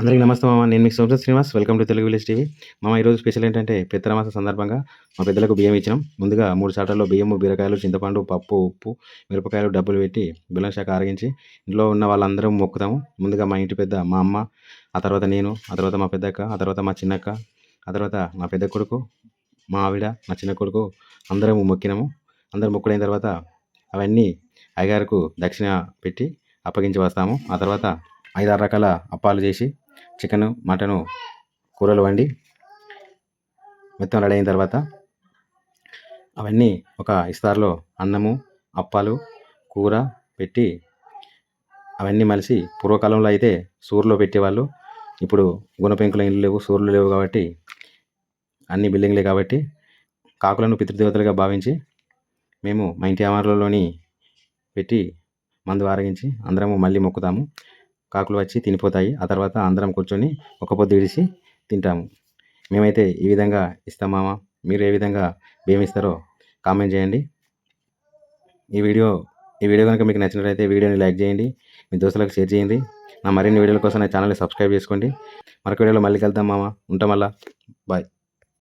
అందరికీ నమస్తే మామ నేను మీకు సంస్థ Srinivas. Welcome to Telugu village TV మామ ఈరోజు స్పెషల్ ఏంటంటే పెద్దమాస సందర్భంగా మా పెద్దలకు బియ్యం ఇచ్చినాం. ముందుగా మూడు చాటల్లో బియ్యము బీరకాయలు చింతపండు పప్పు ఉప్పు మిరపకాయలు డబ్బులు పెట్టి బెల్లం శాఖ ఆరగించి ఇంట్లో ఉన్న వాళ్ళందరం మొక్కుతాము. ముందుగా మా ఇంటి పెద్ద మా అమ్మ ఆ తర్వాత నేను ఆ తర్వాత మా పెద్దక్క ఆ తర్వాత మా చిన్నక్క ఆ తర్వాత మా పెద్ద కొడుకు మా ఆవిడ మా చిన్న కొడుకు అందరం మొక్కినాము. అందరం మొక్కుడైన తర్వాత అవన్నీ అయ్యగారికి దక్షిణ పెట్టి అప్పగించి వస్తాము. ఆ తర్వాత ఐదారు రకాల అప్పాలు చేసి చికెను మటను కూరలు వండి మొత్తం రెడీ అయిన తర్వాత అవన్నీ ఒక ఇస్తార్లో అన్నము అప్పాలు కూర పెట్టి అవన్నీ మలిసి పూర్వకాలంలో అయితే సూర్లో పెట్టేవాళ్ళు. ఇప్పుడు గుణపెంకుల ఇల్లు లేవు సూర్లు లేవు కాబట్టి అన్ని బిల్డింగ్లే కాబట్టి కాకులను పితృదేవతలుగా భావించి మేము మా ఇంటి ఆవరణలోని పెట్టి మందు ఆరగించి అందరము మళ్ళీ మొక్కుతాము. కాకులు వచ్చి తినిపోతాయి. ఆ తర్వాత అందరం కూర్చొని ఒక పొద్దు విడిచి తింటాము. మేమైతే ఈ విధంగా ఇస్తామామా మీరు ఏ విధంగా బియ్యం ఇస్తారో కామెంట్ చేయండి. ఈ వీడియో ఈ వీడియో కనుక మీకు నచ్చినట్లయితే వీడియోని లైక్ చేయండి. మీ దోస్తులకు షేర్ చేయండి. నా మరిన్ని వీడియోల కోసం నా ఛానల్ని సబ్స్క్రైబ్ చేసుకోండి. మరొక వీడియోలో మళ్ళీ కలుద్దాం మామ. ఉంటాం మళ్ళా. బాయ్.